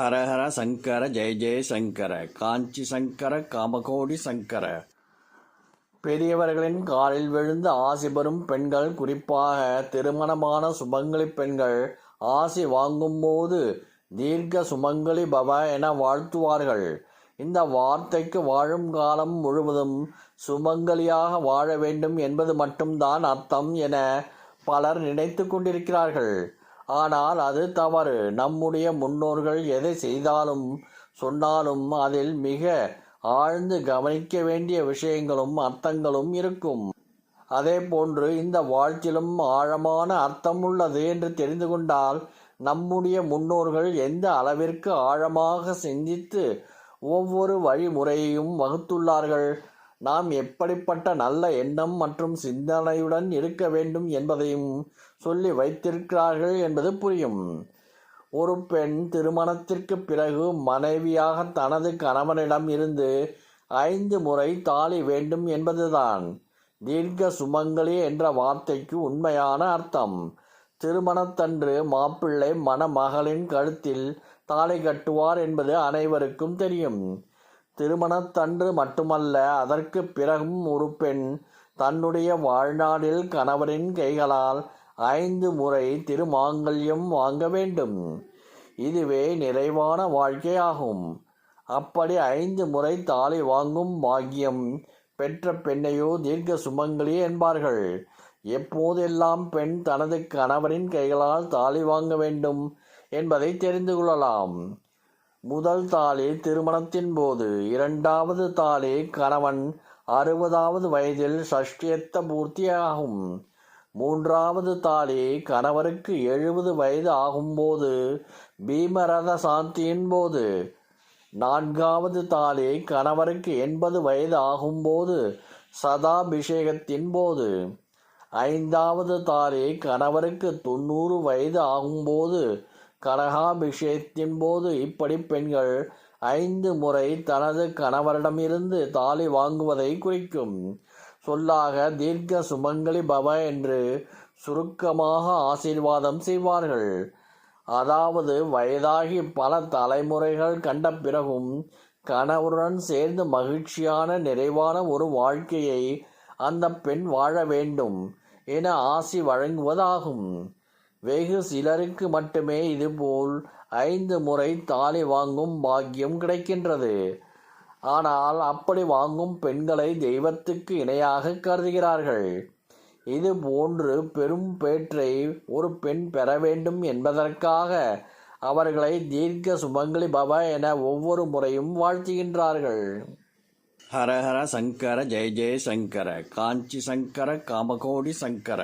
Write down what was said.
ஹரஹர சங்கர ஜெய ஜெய சங்கர காஞ்சி சங்கர காமகோடி சங்கர. பெரியவர்களின் காலில் விழுந்து ஆசி பெறும் பெண்கள் குறிப்பாக திருமணமான சுமங்கலி பெண்கள் ஆசி வாங்கும்போது தீர்க்க சுமங்கலி பவ என வாழ்த்துவார்கள். இந்த வார்த்தைக்கு வாழும் காலம் முழுவதும் சுமங்கலியாக வாழ வேண்டும் என்பது மட்டும்தான் அர்த்தம் என பலர் நினைத்து கொண்டிருக்கிறார்கள். ஆனால் அது தவறு. நம்முடைய முன்னோர்கள் எதை செய்தாலும் சொன்னாலும் அதில் மிக ஆழ்ந்து கவனிக்க வேண்டிய விஷயங்களும் அர்த்தங்களும் இருக்கும். அதே போன்று இந்த வாழ்த்திலும் ஆழமான அர்த்தம் உள்ளது என்று தெரிந்து கொண்டால் நம்முடைய முன்னோர்கள் எந்த அளவிற்கு ஆழமாக சிந்தித்து ஒவ்வொரு வழிமுறையையும் வகுத்துள்ளார்கள் நாம் எப்படிப்பட்ட நல்ல எண்ணம் மற்றும் சிந்தனையுடன் இருக்க வேண்டும் என்பதையும் சொல்லி வைத்திருக்கிறார்கள் என்பது புரியும். ஒரு பெண் திருமணத்திற்கு பிறகு மனைவியாக தனது கணவனிடம் இருந்து ஐந்து முறை தாலி வேண்டும் என்பதுதான். தீர்க்க சுமங்கலி என்ற வார்த்தைக்கு உண்மையான அர்த்தம். திருமணத்தன்று மாப்பிள்ளை மணமகளின் கழுத்தில் தாலி கட்டுவார் என்பது அனைவருக்கும் தெரியும். திருமணத்தன்று மட்டுமல்ல அதற்கு பிறகும் ஒரு பெண் தன்னுடைய வாழ்நாளில் கணவரின் கைகளால் ஐந்து முறை திருமாங்கல்யம் வாங்க வேண்டும். இதுவே நிறைவான வாழ்க்கையாகும். அப்படி ஐந்து முறை தாலி வாங்கும் பாக்கியம் பெற்ற பெண்ணையோ தீர்க்க சுமங்கலி என்பார்கள். எப்போதெல்லாம் பெண் தனது கணவரின் கைகளால் தாலி வாங்க வேண்டும் என்பதை தெரிந்து கொள்ளலாம். முதல் தாளே திருமணத்தின் போது இரண்டாவது தாலி கணவன் அறுபதாவது வயதில் சஷ்டியத்த பூர்த்தியாகும். மூன்றாவது தாலி கணவருக்கு எழுபது வயது ஆகும்போது பீமரத சாந்தியின் போது. நான்காவது தாளே கணவருக்கு எண்பது வயது ஆகும்போது சதாபிஷேகத்தின் போது. ஐந்தாவது தாலி கணவருக்கு தொண்ணூறு வயது ஆகும்போது கரகாபிஷேகத்தின் போது இப்படி பெண்கள் ஐந்து முறை தனது கணவரிடமிருந்து தாலி வாங்குவதை குறிக்கும். சொல்லாக தீர்க்க சுமங்கலி பவ என்று சுருக்கமாக ஆசீர்வாதம் செய்வார்கள். அதாவது வயதாகி பல தலைமுறைகள் கண்ட பிறகும் கணவருடன் சேர்ந்து மகிழ்ச்சியான நிறைவான ஒரு வாழ்க்கையை அந்த பெண் வாழ வேண்டும் என ஆசி வழங்குவதாகும். வெகு சிலருக்கு மட்டுமே இதுபோல் ஐந்து முறை தாலி வாங்கும் பாக்கியம் கிடைக்கின்றது. ஆனால் அப்படி வாங்கும் பெண்களை தெய்வத்துக்கு இணையாக கருதுகிறார்கள். இது போன்று பெரும் பேற்றை ஒரு பெண் பெற வேண்டும் என்பதற்காக அவர்களை தீர்க்க சுமங்கலி பவ என ஒவ்வொரு முறையும் வாழ்த்துகின்றார்கள். ஹரஹர சங்கர ஜெய ஜெய சங்கர காஞ்சி சங்கர காமகோடி சங்கர.